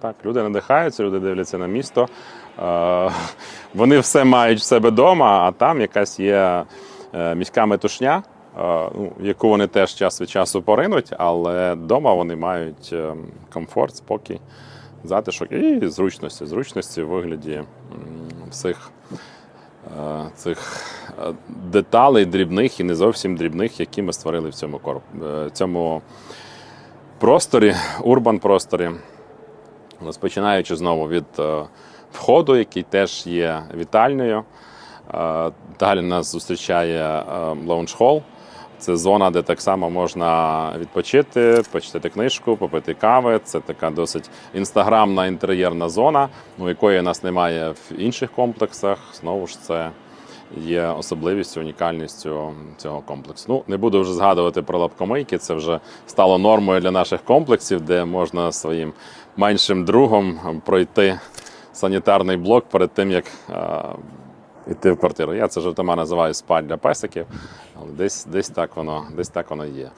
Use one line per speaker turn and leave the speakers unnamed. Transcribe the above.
Так, люди надихаються, люди дивляться на місто. Е, Вони все мають в себе вдома, а там якась є е, міська метушня, е, ну, яку вони теж час від часу поринуть, але вдома вони мають комфорт, спокій, затишок і зручності. Зручності в вигляді всіх цих деталей дрібних і не зовсім дрібних, які ми створили в цьому корп... цьому просторі, урбан просторі. Розпочинаючи знову від е, входу, який теж є вітальною. Е, Далі нас зустрічає е, лаунж-хол. Це зона, де так само можна відпочити, почитати книжку, попити кави. Це така досить інстаграмна інтер'єрна зона, ну, якої нас немає в інших комплексах. Знову ж це є особливістю, унікальністю цього комплексу. Ну, не буду вже згадувати про лапкомийки. Це вже стало нормою для наших комплексів, де можна своїм меншим другом пройти санітарний блок перед тим, як йти в квартиру. Я це жартома називаю спаль для песиків, але десь, десь, так воно, десь так воно є.